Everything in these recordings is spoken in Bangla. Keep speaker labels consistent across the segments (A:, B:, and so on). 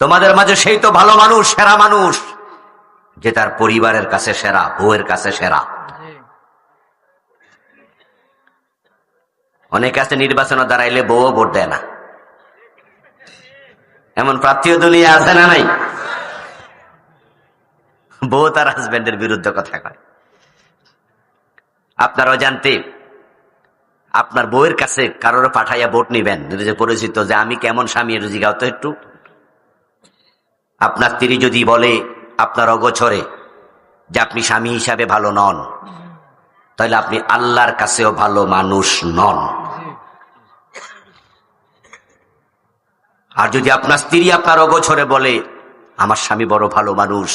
A: তোমাদের মাঝে সেই তো ভালো মানুষ, সেরা মানুষ, যে তার পরিবারের কাছে সেরা, বউয়ের কাছে সেরা। অনেকে আছে নির্বাচনে দাঁড়াইলে বউও ভোট দেয় না। এমন প্রার্থীও দুনিয়া আছে না নাই? বউ তার হাজবেন্ডের বিরুদ্ধে কথা কয়। আপনারাও জানতে, আপনার বউয়ের কাছে কারোর পাঠাইয়া ভোট নিবেন। পরিচিত যে আমি কেমন স্বামী জিগাও তো একটু। আপনার স্ত্রী যদি বলে আপনার অগোছরে যে আপনি স্বামী হিসাবে ভালো নন তাহলে আপনি আল্লাহর কাছেও ভালো মানুষ নন আর যদি আপনার স্ত্রী আপনার অগোছরে বলে আমার স্বামী বড় ভালো মানুষ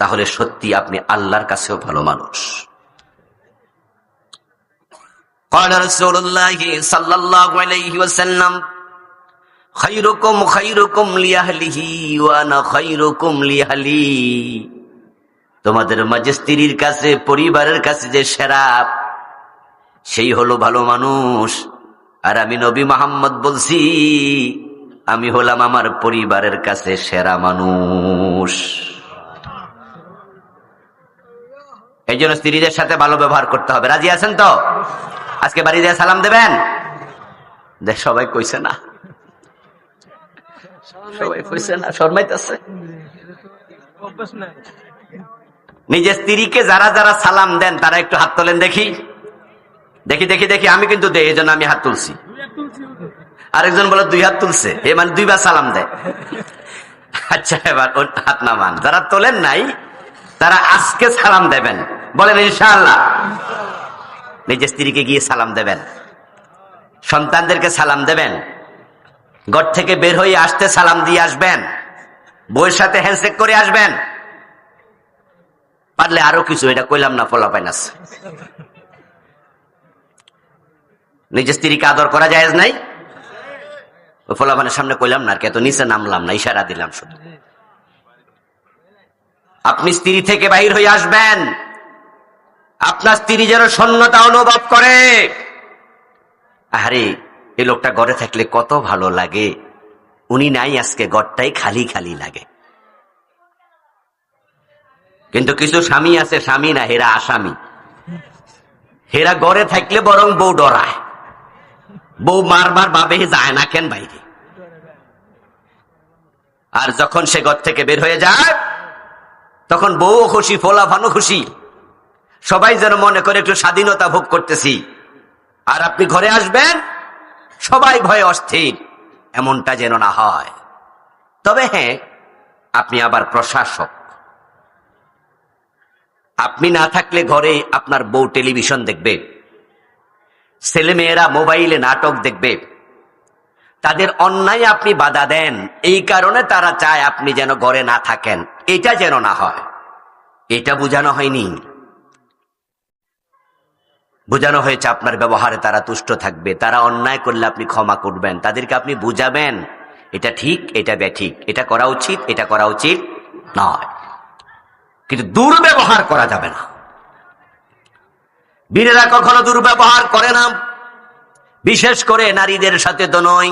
A: তাহলে সত্যি আপনি আল্লাহর কাছেও ভালো মানুষ قال رسول الله صلى الله عليه وسلم খাইরকম খাইরকম লিয়াহলিহি ওয়ানা খাইরকম লিয়াহলি। তোমাদের মাঝে স্ত্রীর কাছে, পরিবারের কাছে যে সেরা, সেই হলো ভালো মানুষ। আর আমি নবী মোহাম্মদ বলছি, আমি হলাম আমার পরিবারের কাছে সেরা মানুষ। এই জন্য স্ত্রীদের সাথে ভালো ব্যবহার করতে হবে। রাজি আছেন তো? আজকে বাড়ি দিয়ে সালাম দেবেন? দেখ, সবাই কইছে না। নিজের স্ত্রীকে যারা যারা সালাম দেন, তারা একটু হাত তোলেন দেখি। দেখি দেখি দেখি, আমি কিন্তু দেই এই জন্য আমি হাত তুলছি। আরেকজন বলে, দুই হাত তুলছে। এ মানে দুইবার সালাম দেয়। আচ্ছা এবার ওর হাত নামান। যারা তোলেন নাই, তারা আজকে সালাম দেবেন। বলেন, ইনশাআল্লাহ। নিজের স্ত্রীকে গিয়ে সালাম দেবেন। সন্তানদেরকে সালাম দেবেন। ঘর থেকে বের হয়ে আসতে সালাম দিয়ে আসবেন। বইয়ের সাথে হ্যান্ডশেক করে আসবেন। পারলে আরও কিছু, এটা কইলাম না, ফলা পাইনাস নিজের স্ত্রীকে আদর করা যায় নাই? ওই ফলাফানের সামনে কইলাম না আর কি, এত নিচে নামলাম না, ইশারা দিলাম শুধু। আপনি স্ত্রী থেকে বাহির হয়ে আসবেন। আপনার স্ত্রী যেন শূন্যতা অনুভব করে। আরে এই লোকটা ঘরে থাকলে কত ভালো লাগে। উনি নাই আজকে, ঘরটাই খালি খালি লাগে। কিন্তু কিছু স্বামী আছে, স্বামী না, হেরা আসামি। হেরা ঘরে থাকলে বরং বউ ডরায়। বউ মারবার ভাবে যায় না কেন বাইরে? আর যখন সে ঘর থেকে বের হয়ে যায়, তখন বউ খুশি ফোলা ফোলাফানো খুশি। সবাই যেন মনে করে একটু স্বাধীনতা ভোগ করতেছি। আর আপনি ঘরে আসবেন সবাই ভয়ে অস্থির, এমনটা যেন না হয়। তবে হ্যাঁ আপনি আবার প্রশাসক। আপনি না থাকলে ঘরে আপনার বউ টেলিভিশন দেখবে, ছেলেমেয়েরা মোবাইলে নাটক দেখবে। তাদের অন্যায় আপনি বাধা দেন, এই কারণে তারা চায় আপনি যেন ঘরে না থাকেন, এটা যেন না হয়। এটা বোঝানো হয়নি। বোঝানো হয়েছে আপনার ব্যবহারে তারা তুষ্ট থাকবে, তারা অন্যায় করলে আপনি ক্ষমা করবেন, তাদেরকে আপনি বুঝাবেন। এটা ঠিক, এটা ব্যাঠিক, এটা করা উচিত, এটা করা উচিত নয়। কিন্তু দুর্ব্যবহার করা যাবে না। বীরেরা কখনো দুর্ব্যবহার করে না। বিশেষ করে নারীদের সাথে তো নয়